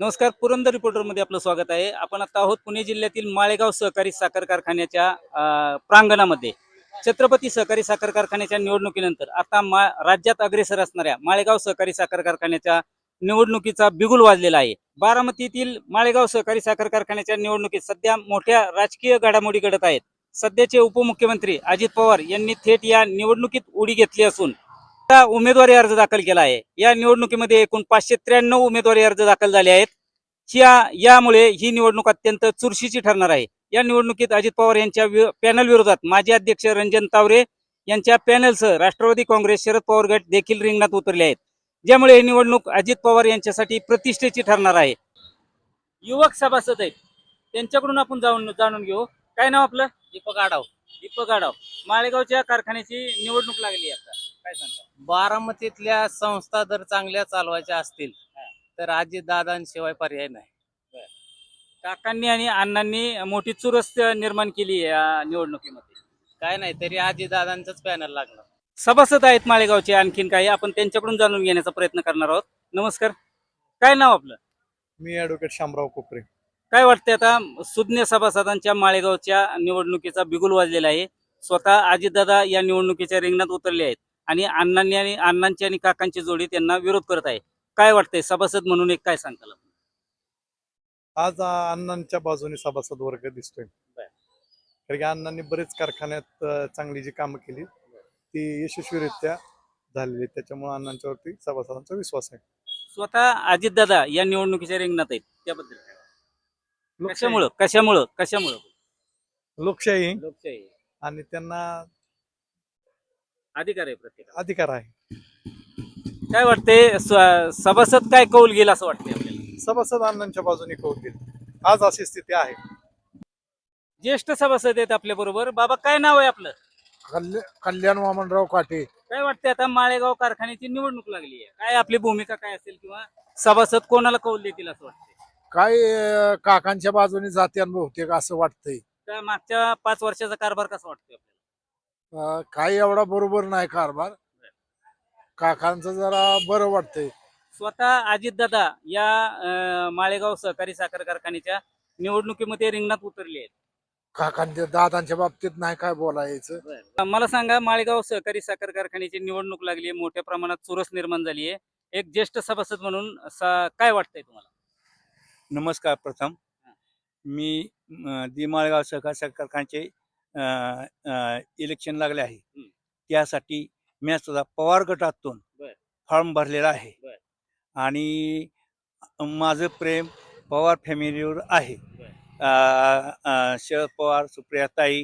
नमस्कार पुरंदर रिपोर्टरमध्ये आपलं स्वागत आहे. आपण आता आहोत पुणे जिल्ह्यातील माळेगाव सहकारी साखर कारखान्याच्या प्रांगणामध्ये. छत्रपती सहकारी साखर कारखान्याच्या निवडणुकीनंतर आता मा राज्यात अग्रेसर असणाऱ्या माळेगाव सहकारी साखर कारखान्याच्या निवडणुकीचा बिगुल वाजलेला आहे. बारामतीतील माळेगाव सहकारी साखर कारखान्याच्या निवडणुकीत सध्या मोठ्या राजकीय घडामोडी घडत आहेत. सध्याचे उपमुख्यमंत्री अजित पवार यांनी थेट या निवडणुकीत उडी घेतली असून उमेदवारी अर्ज दाखल केला आहे. या निवडणुकीमध्ये एकूण पाचशे त्र्याण्णव उमेदवारी अर्ज दाखल झाले आहेत. यामुळे ही निवडणूक अत्यंत चुरशीची ठरणार आहे. या निवडणुकीत अजित पवार यांच्या पॅनल विरोधात माजी अध्यक्ष रंजन तावरे यांच्या पॅनलसह राष्ट्रवादी काँग्रेस शरद पवार गट देखील रिंगणात उतरले आहेत. ज्यामुळे ही निवडणूक अजित पवार यांच्यासाठी प्रतिष्ठेची ठरणार आहे. युवक सभासद आहेत. त्यांच्याकडून आपण जाऊन जाणून घेऊ. काय नाव आपलं? दीपक आडाव दीपक आडाव माळेगावच्या कारखान्याची निवडणूक लागली आहे काय सांगता? बारामतीतल्या संस्था जर चांगल्या चालवायच्या असतील. तर आजी दादांशिवाय पर्याय नाही. काकांनी आणि अण्णांनी मोठी चुरस निर्माण केली आहे या निवडणुकीमध्ये. काय नाही तरी आजी दादांचंच पॅनल लागणार सभासद आहेत माळेगावचे आणखीन काही आपण त्यांच्याकडून जाणून घेण्याचा प्रयत्न करणार आहोत. नमस्कार. काय नाव आपलं? मी ऍडव्होकेट शामराव कोपरे. काय वाटतंय आता सुज्ञ सभासदांच्या माळेगावच्या निवडणुकीचा बिगुल वाजलेला आहे. स्वतः अजितदादा या निवडणुकीच्या रिंगणात उतरले आहेत. आणि अण्णांनी आणि अण्णांची आणि काकांची जोडी त्यांना विरोध करत आहे. काय वाटतंय? सभासद म्हणून एक काय सांगताल? आज अण्णांच्या बाजूने सभासद वर्ग दिसतोय. कारण की अण्णांनी बरेच कारखान्यात चांगली जी कामं केली ती यशस्वीरित्या झालेली. त्याच्यामुळे अण्णांच्यावरती सभासदांचा विश्वास आहे. स्वतः अजितदादा या निवडणुकीच्या रिंगणात आहेत. त्याबद्दल? कशामुळं? कशामुळं? कशामुळं? लोकशाही. लोकशाही. आणि त्यांना अधिकार आहे प्रत्येक अधिकार आहे. काय वाटतंय स- सभासद काय कौल गेला असं वाटतंय आपल्याला? सभासद अण्णांच्या बाजूने कौल देईल आज अशी स्थिती आहे. ज्येष्ठ सभासद आहेत आपल्या बरोबर. बाबा काय नाव आहे आपलं? कल्या- कल्याण वामनराव काटे. काय वाटतंय आता माळेगाव कारखान्याची निवडणूक लागली आहे? काय आपली भूमिका काय असेल किंवा सभासद कोणाला कौल देतील असं वाटतंय? काय अं, काकांच्या बाजूने जात्यान बहुतेक असं वाटतंय? काय मागच्या पाच वर्षाचा कारभार कसा वाटतोय आपल्याला? काय एवढा बरोबर नाही कारभार. काकांचं जरा बरं वाटतंय. स्वतः अजितदादा या अं, माळेगाव सहकारी साखर कारखान्याच्या निवडणुकीमध्ये रिंगणात उतरले आहेत. काकांच्या दादांच्या बाबतीत नाही काय बोलायचं. मला सांगा माळेगाव सहकारी साखर कारखान्याची निवडणूक लागली आहे मोठ्या प्रमाणात चुरस निर्माण झाली आहे. एक ज्येष्ठ सभासद म्हणून सा- काय वाटतंय तुम्हाला? नमस्कार प्रथम. मी अं, दी माळेगाव सहकार सहकार कारखान्याचे इलेक्शन लागले आहे. त्यासाठी मी सुद्धा पवार गटातून. फॉर्म भरलेला आहे. आणि माझं प्रेम पवार फॅमिलीवर आहे. शरद पवार सुप्रियाताई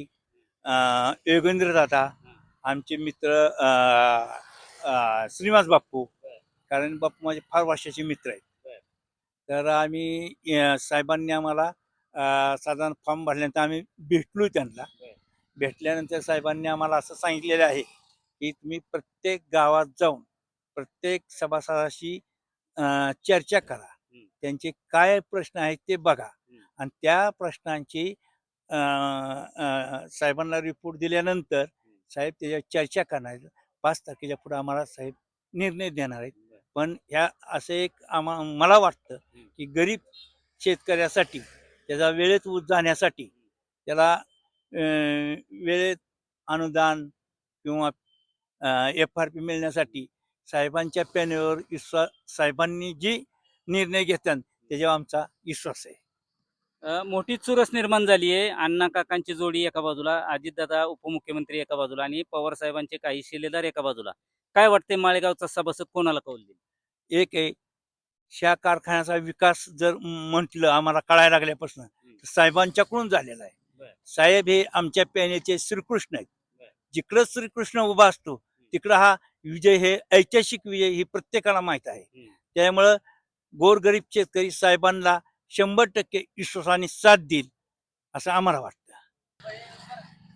योगेंद्र दादा आमचे मित्र श्रीनिवास बाप्पू. कारण बाप्पू माझे फार वर्षाचे मित्र आहेत. तर आम्ही साहेबांनी आम्हाला साधारण फॉर्म भरल्यानंतर आम्ही भेटलो त्यांना. भेटल्यानंतर साहेबांनी आम्हाला असं सांगितलेलं आहे की तुम्ही प्रत्येक गावात जाऊन प्रत्येक सभासदाशी चर्चा करा. त्यांचे काय प्रश्न आहेत ते बघा. आणि त्या प्रश्नांची साहेबांना रिपोर्ट दिल्यानंतर साहेब त्याच्यावर चर्चा करणार. आहेत पाच तारखेच्या पुढे आम्हाला साहेब निर्णय देणार आहेत. पण ह्या असं एक आम्हा मला वाटतं की गरीब शेतकऱ्यासाठी त्याचा वेळेत जाण्यासाठी त्याला वेळेत अनुदान किंवा एफ आर पी मिळण्यासाठी साहेबांच्या पॅनेलवर विश्वास साहेबांनी जी निर्णय घेतात त्याच्यावर आमचा विश्वास आहे. मोठी चुरस निर्माण झाली आहे. अण्णा काकांची जोडी एका बाजूला अजितदादा उपमुख्यमंत्री एका बाजूला आणि पवार साहेबांचे काही शिलेदार एका बाजूला. काय वाटते माळेगावचा सभासद कोणाला कौल देईल? एक आहे ह्या कारखान्याचा विकास जर म्हटलं आम्हाला कळायला लागल्यापासून साहेबांच्याकडून झालेला आहे. साहेब हे आमच्या पॅनेचे श्रीकृष्ण आहेत. जिकडं श्रीकृष्ण उभा असतो तिकडं हा विजय हे ऐतिहासिक विजय ही प्रत्येकाला माहीत आहे. त्यामुळं गोरगरीब शेतकरी साहेबांना शंभर टक्के विश्वासाने साथ देईल असं आम्हाला वाटतं.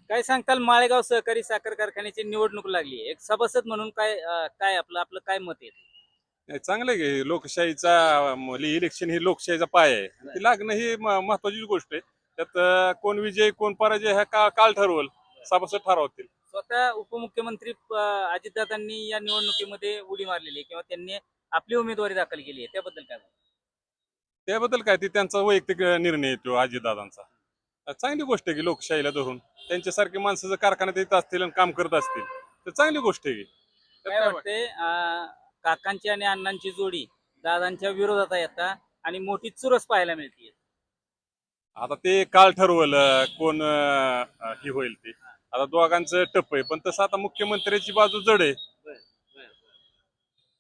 काय सांगताल माळेगाव सहकारी साखर कारखान्याची निवडणूक लागली एक सभासद म्हणून काय काय आपलं आपलं काय मत आहे? चांगलं आहे की लोकशाहीचा इलेक्शन ही लोकशाहीचा पाय आहे. ते लागणं ही महत्वाची गोष्ट आहे. त्यात कोण विजय कोण पराजय हा का काल ठरवल. सभासद ठरवतील. स्वतः उपमुख्यमंत्री अजितदादांनी या निवडणुकीमध्ये उडी मारलेली आहे किंवा त्यांनी आपली उमेदवारी दाखल केली आहे. त्याबद्दल काय? त्याबद्दल काय? ते त्यांचा वैयक्तिक निर्णय येतो अजितदादांचा. चांगली गोष्ट आहे की लोकशाहीला धरून त्यांच्यासारखे माणसं जर कारखान्यात येत असतील आणि काम करत असतील तर चांगली गोष्ट आहे. काय वाटते काकांची आणि अण्णांची जोडी दादांच्या विरोधात येतात आणि मोठी चुरस पाहायला मिळते आता ते काल ठरवल कोण हे होईल ते. आता दोघांचं टप आहे पण तसं आता मुख्यमंत्र्याची बाजू जड आहे.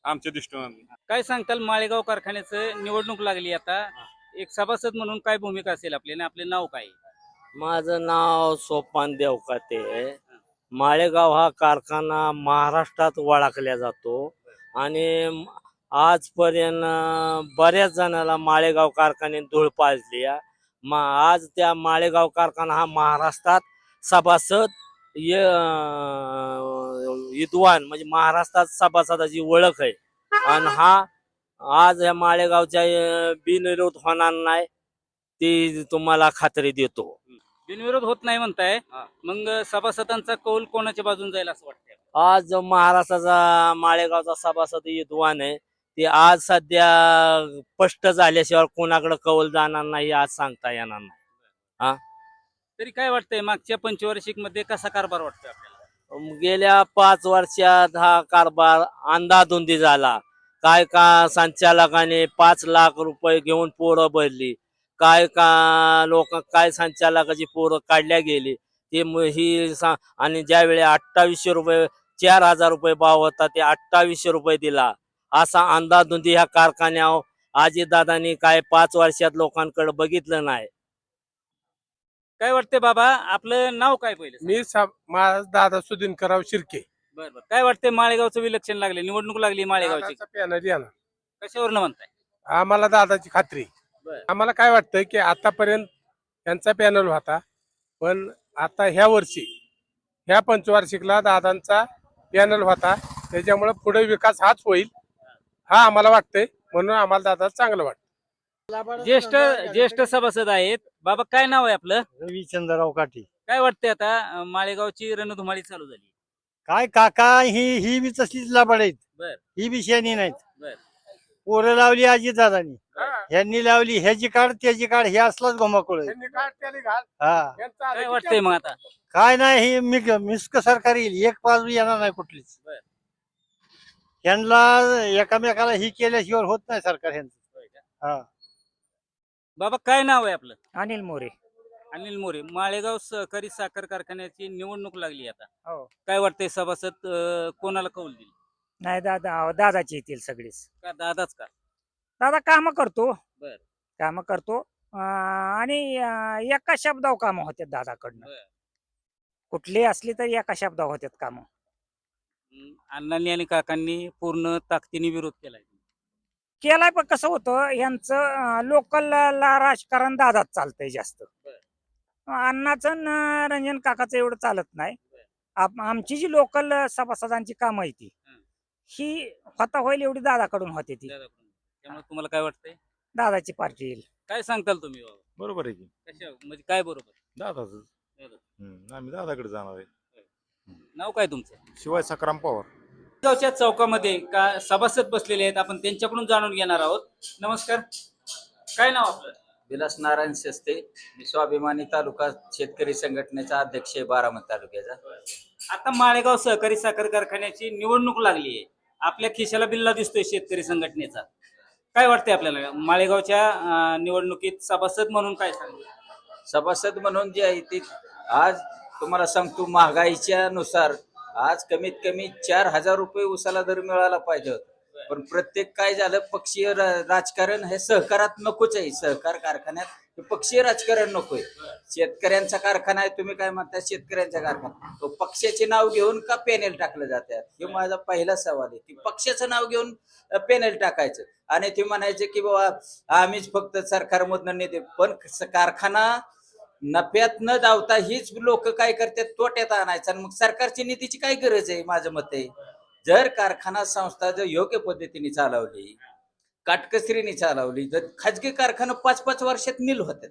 आमच्या दृष्टीनं काय सांगताल माळेगाव कारखान्याचं निवडणूक लागली आता. एक सभासद म्हणून काय भूमिका असेल आपली आणि आपले नाव काय? माझं नाव सोपान देवकाते माळेगाव हा कारखाना महाराष्ट्रात ओळखला जातो. आणि आजपर्यंत बऱ्याच जणाला माळेगाव कारखान्यात धूळ पाजली आज त्या माळेगाव कारखाना हा महाराष्ट्रात सभासद विद्वान म्हणजे महाराष्ट्रात सभासदाची ओळख आहे. आणि हा आज या माळेगावच्या बिनविरोध होणार नाही ती तुम्हाला खात्री देतो. बिनविरोध होत नाही म्हणताय. मग सभासदांचा कौल कोणाच्या बाजून जाईल असं वाटतंय? आज महाराष्ट्राचा माळेगावचा सभासद विद्वान आहे. ते आज सध्या स्पष्ट झाल्याशिवाय कोणाकडे कौल जाणार नाही आज सांगता येणार नाही. तरी काय वाटतंय मागच्या पंचवार्षिकमध्ये कसा कारभार वाटतोय आपल्याला? गेल्या पाच वर्षात हा कारभार अंधाधुंदी झाला. काय का संचालकाने पाच लाख रुपये घेऊन पोरं भरली. काय का लोक काय संचालकाची पोरं काढल्या गेली. ते म- ही सा- आणि ज्यावेळी अठ्ठावीसशे रुपये चार हजार रुपये भाव होता ते अठ्ठावीसशे रुपये दिला. असा अंधाधुंदी ह्या कारखान्यावर. आजीदादांनी काय पाच वर्षात लोकांकडे बघितलं नाही. काय वाटतंय बाबा? आपलं नाव काय पहिलं? मी सा- माझा दादा सुदिनकराव शिर्के. बरं बरं. काय वाटतंय माळेगावचं विलक्षण लागले? निवडणूक लागली माळेगावची. दादाचा पॅनल येणार. कशावरनं म्हणताय? आम्हाला दादाची खात्री. बर. आम्हाला काय वाटतं की आतापर्यंत त्यांचा पॅनल होता पण आता ह्या वर्षी ह्या पंचवार्षिकला दादांचा पॅनल होता. त्याच्यामुळे पुढे विकास हाच होईल. हा आम्हाला वाटतंय. म्हणून आम्हाला दादा चांगलं वाटतं ज्येष्ठ ज्येष्ठ सभासद आहेत. बाबा काय नाव आहे आपलं? रविचंद्रराव काठी. काय वाटतंय आता? माळेगावची रणधुमाळी चालू झाली. काय काका ही ही बी तसलीच लाबाड आहेत बर. ही बी शेणी नाहीत. बर. पोरं लावली आजी दादानी. ह्यांनी लावली ह्याची काढ त्याची काढ हे असलाच घोमाकुळ. हा. काय वाटतंय मग आता? काय नाही हे मिस्क सरकार येईल. एक बाजू येणार नाही कुठलीच. ह्यांना एकामेकाला ही केल्याशिवाय होत नाही सरकार ह्यांचं. हा. बाबा काय नाव आहे आपलं? अनिल मोरे. अनिल मोरे माळेगाव सहकारी साखर कारखान्याची निवडणूक लागली आता. हो. काय वाटतंय सभासद अं, कोणाला कौल दिली नाही दादा दादाचे येतील सगळेच. का दादाच का? दादा काम करतो. बर. काम करतो. अं, आणि अं, एका शब्दावर काम होतात दादाकडनं. बर. कुठली असली तरी एका शब्दावर होतात काम. अण्णांनी आणि काकांनी पूर्ण ताकदीने विरोध केलाय. केलाय पण कसं होतं यांचं लोकल ला राजकारण दादात चालतंय जास्त. अण्णाचं रंजन काकाचं एवढं चालत नाही. आप- आमची जी लोकल सभासदांची कामं आहे ती ही. होता होईल एवढी दादाकडून होते ती. त्यामुळे तुम्हाला काय वाटतंय? दादाची पार्टी येईल. काय सांगताल तुम्ही बरोबर आहे की. कशा म्हणजे काय बरोबर? दादाच. दादा. आम्ही दादाकडे जाणार आहे. नाव काय तुमचं? शिवाय सक्राम पवार. गावच्या चौकामध्ये का सभासद बसलेले आहेत आपण त्यांच्याकडून जाणून घेणार आहोत. नमस्कार. काय नाव आपलं? विलास नारायण शेस्ते. मी स्वाभिमानी तालुका शेतकरी संघटनेचा अध्यक्ष आहे बारामती तालुक्याचा. आता माळेगाव सहकारी साखर कारखान्याची निवडणूक लागली आहे. आपल्या खिशाला बिल्ला दिसतोय शेतकरी संघटनेचा. काय वाटतंय आपल्याला? माळेगावच्या अं, निवडणुकीत सभासद म्हणून काय सांगू? सभासद म्हणून जे आहे ते आज तुम्हाला सांगतो महागाईच्या नुसार आज कमीत कमी चार हजार रुपये उसाला दर मिळाला पाहिजे होता. पण प्रत्येक काय झालं पक्षीय राजकारण हे सहकारात नकोच आहे. सहकार कारखान्यात पक्षीय राजकारण नकोय शेतकऱ्यांचा कारखाना आहे तुम्ही काय म्हणता शेतकऱ्यांचा कारखाना. तो पक्षाचे नाव घेऊन का पॅनेल टाकलं जातात? हे माझा पहिला सवाल आहे. की पक्षाचं नाव घेऊन पॅनेल टाकायचं. आणि ते म्हणायचे की बाबा आम्हीच फक्त सरकारमधनं नेते. पण कारखाना नफ्यात न धावता हीच लोक काय करतात? तोट्यात आणायचं. आणि मग सरकारची नीतीची काय गरज आहे? माझं मत आहे जर कारखाना संस्था जर योग्य पद्धतीने चालवली काटकसरीने चालवली तर खाजगी कारखाना पाच पाच वर्षात नील होतात.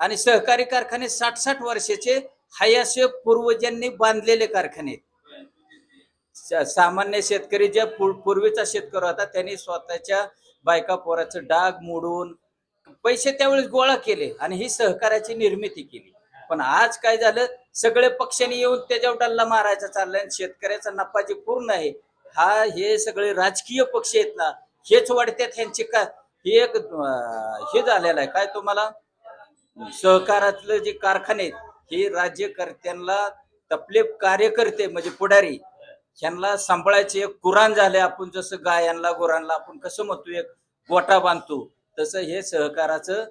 आणि सहकारी कारखाने साठ साठ वर्षाचे हयाशे पूर्वजांनी बांधलेले कारखाने आहेत. सामान्य शेतकरी ज्या पूर्वीचा शेतकरी होता त्यांनी स्वतःच्या बायका पोराचं डाग मोडून पैसे त्यावेळेस गोळा केले आणि ही सहकार्याची निर्मिती केली. पण आज काय झालं? सगळे पक्षांनी येऊन त्याच्यावर डल्ला मारायचा चाललाय आणि शेतकऱ्याचा नफा जे पूर्ण आहे हा हे सगळे राजकीय पक्ष आहेत ना हेच वाढत्यात ह्यांचे का हे एक हे झालेलं आहे. काय तुम्हाला? सहकारातलं जे कारखाने आहेत हे राज्यकर्त्यांना तपले कार्यकर्ते म्हणजे पुढारी ह्यांना सांभाळायचे एक कुराण झाले आपण जसं गायांना गुरांना आपण कसं म्हणतो एक गोटा बांधतो. तसं हे सहकाराचं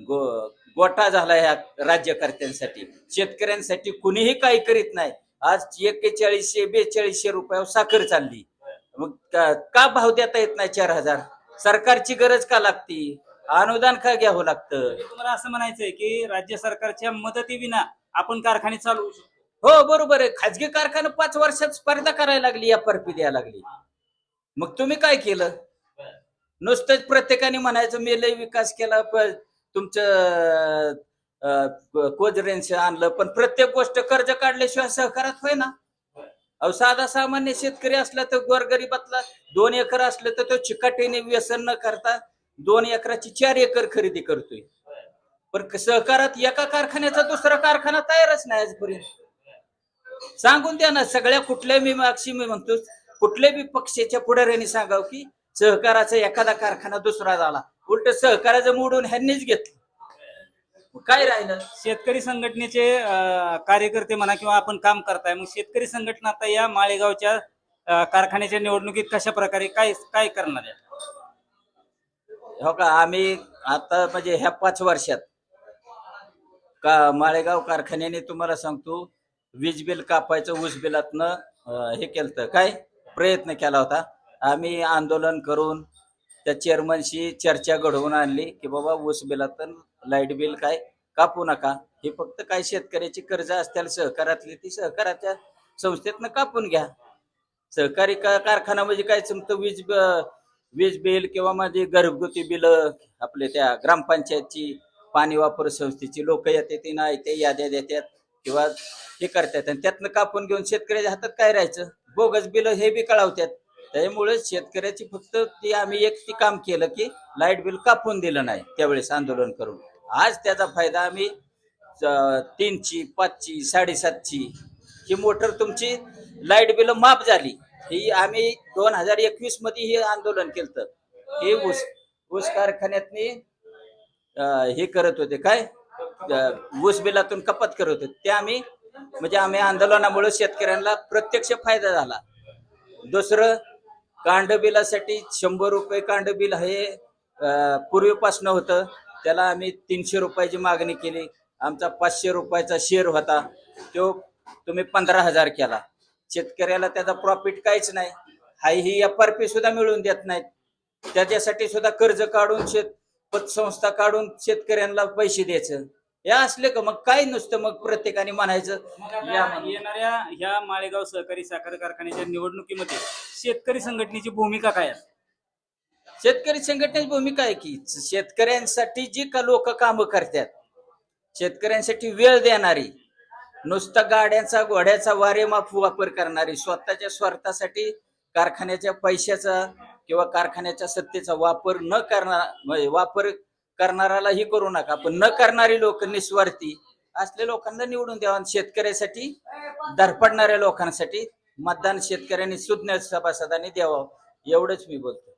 गो गोटा झाला ह्या राज्यकर्त्यांसाठी. शेतकऱ्यांसाठी कुणीही काही करीत नाही. आज एक्केचाळीसशे बेचाळीसशे रुपयावर साखर चालली. मग का भाव देता येत नाही चार हजार? सरकारची गरज का लागती? अनुदान का घ्यावं लागतं? तुम्हाला असं म्हणायचंय की राज्य सरकारच्या मदतीविना आपण कारखाने चालवू शकतो. हो बरोबर आहे. खाजगी कारखाना पाच वर्षात स्पर्धा करायला लागली या परपी द्यायला लागली. मग तुम्ही काय केलं? नुसतंच प्रत्येकाने म्हणायचं मी लय विकास केला प- तुमचं कोजरेंच आणलं पण प्रत्येक गोष्ट कर्ज काढल्याशिवाय सहकारात होय ना अहो साधा सामान्य शेतकरी असला तर गोरगरीबातला दोन एकर असलं तर तो चिकाटीने व्यसन न करता दोन एकराची चार एकर खरेदी करतोय. पण सहकारात एका कारखान्याचा दुसरा कारखाना तयारच नाही आजपर्यंत. सांगून द्या ना सगळ्या कुठल्या मी मागशी मी म्हणतो कुठल्या बी पक्षाच्या पुढाऱ्याने सांगावं की सहकाराचा एखादा कारखाना दुसरा झाला. उलट सहकाराचं मोडून ह्यांनीच घेतलं. काय राहिलं? शेतकरी संघटनेचे कार्यकर्ते म्हणा किंवा आपण काम करताय मग शेतकरी संघटना आता या माळेगावच्या कारखान्याच्या निवडणुकीत कशा प्रकारे काय काय करणार आहे? हो का? आम्ही आता म्हणजे ह्या पाच वर्षात का माळेगाव कारखान्याने तुम्हाला सांगतो वीज बिल कापायचं ऊस बिलातनं हे केलं काय? प्रयत्न केला होता. आम्ही आंदोलन करून त्या चेअरमनशी चर्चा घडवून आणली की बाबा ऊस बिलातून लाइट बिल काय कापू नका. हे फक्त काय शेतकऱ्याची कर्ज असतील सहकारातली ती सहकाराच्या संस्थेतनं कापून घ्या. सहकारी का कारखाना म्हणजे काय? समतं वीज वीज बिल किंवा माझे घरगुती बिल आपले त्या ग्रामपंचायतची पाणी वापर संस्थेची लोक येते ती नाही ते याद्या देतात किंवा हे करतात. आणि त्यातनं कापून घेऊन शेतकऱ्याच्या हातात काय राहायचं? बोगस बिल हे बी कळवतात. त्यामुळे शेतकऱ्याची फक्त ती आम्ही एक ती काम केलं की लाइट बिल कापून दिलं नाही त्यावेळेस आंदोलन करून. आज त्याचा फायदा आम्ही तीनची पाचची साडेसातची ही मोटर तुमची लाइट बिल माफ झाली. ही आम्ही दोन हजार एकवीसमध्ये हे आंदोलन केलं हे ऊस ऊस कारखान्यातनी हे करत होते. काय? ऊस बिलातून कपात करत होते. ते आम्ही म्हणजे आम्ही आंदोलनामुळे शेतकऱ्यांना प्रत्यक्ष फायदा झाला. दुसरं कांडबिलासाठी शंभर रुपये कांडबिल हे पूर्वीपासून पूर्वीपासनं होतं. त्याला आम्ही तीनशे रुपयाची मागणी केली. आमचा पाचशे रुपयाचा शेअर होता. तो तुम्ही पंधरा हजार केला. शेतकऱ्याला त्याचा प्रॉफिट काहीच नाही. हाय ही एफ आर पी सुद्धा मिळवून देत नाहीत. त्याच्यासाठी सुद्धा कर्ज काढून शेत पतसंस्था काढून शेतकऱ्यांना पैसे द्यायचं. हे असले का? मग काय नुसतं मग प्रत्येकाने म्हणायचं? या म्हणून. येणाऱ्या ह्या माळेगाव सहकारी साखर कारखान्याच्या निवडणुकीमध्ये शेतकरी संघटनेची भूमिका काय आहे? शेतकरी संघटनेची भूमिका आहे की शेतकऱ्यांसाठी जी का लोक कामं करतात शेतकऱ्यांसाठी वेळ देणारी नुसता गाड्यांचा घोड्याचा वारेमाप वापर करणारी स्वतःच्या स्वार्थासाठी कारखान्याच्या पैशाचा किंवा कारखान्याच्या सत्तेचा वापर न करणार म्हणजे वापर करणाराला ही करू नका. पण न करणारी लोक निस्वार्थी असले लोकांना निवडून द्यावा आणि शेतकऱ्यासाठी धडपडणाऱ्या लोकांसाठी मतदान शेतकऱ्यांनी सुज्ञ सभासदांनी द्यावं. एवढंच मी बोलतो.